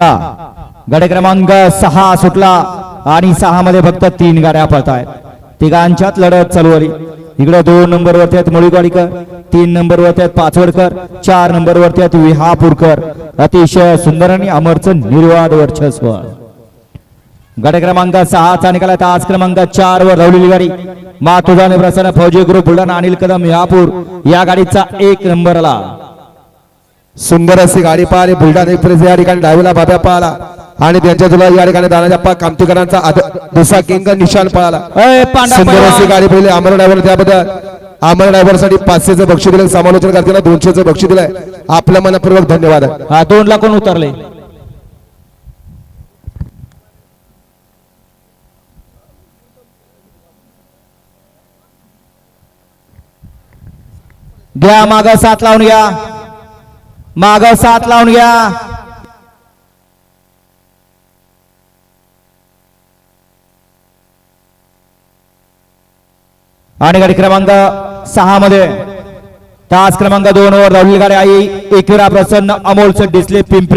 गडे क्रमांक सहा सुटला आणि सहा मध्ये फक्त तीन गाड्या पळत आहेत तिघांच्यात लढत चालू आली इकडे दोन नंबर वरती आहेत मुळीवाडीकर तीन नंबर वरती आहेत पाचवडकर चार नंबर वरती आहेत विहापूरकर. अतिशय सुंदर आणि अमरचं निर्वाद वर्चस्व. गट क्रमांक सहाचा निकाला तास क्रमांक चार वर धावलेली गाडी. मातुदाने प्रसन्न फौजी ग्रुप बुलढाणा अनिल कदम विहापूर. या गाडीचा एक नंबर आला. सुंदर अशी गाडी पाहिली. बुलढाणा एक्सप्रेस या ठिकाणी डावीला बाब्या पळाला. आणि त्यांच्या तुला या ठिकाणी दानाजप्पा कामतीकरांचा दुसरा किंग निशान पळाला. सुंदर अशी. गाडी पहिले अमर ड्रायव्हर त्याबद्दल अमर ड्रायव्हरसाठी पाचशेचं बक्षीस दिलं समालोचन करताना दोनशेचं बक्षीस दिलंय. आपल्या मनपूर्वक धन्यवाद. हा दोन ला कोण उतरले. घ्या माग सात लावून घ्या. माग सात लावून घ्या. आणि गाडी क्रमांक सहा मध्ये तास क्रमांक दोन वर धावलेली गाडी आई एकविरा प्रसन्न अमोलचं डिस्ले पिंपरी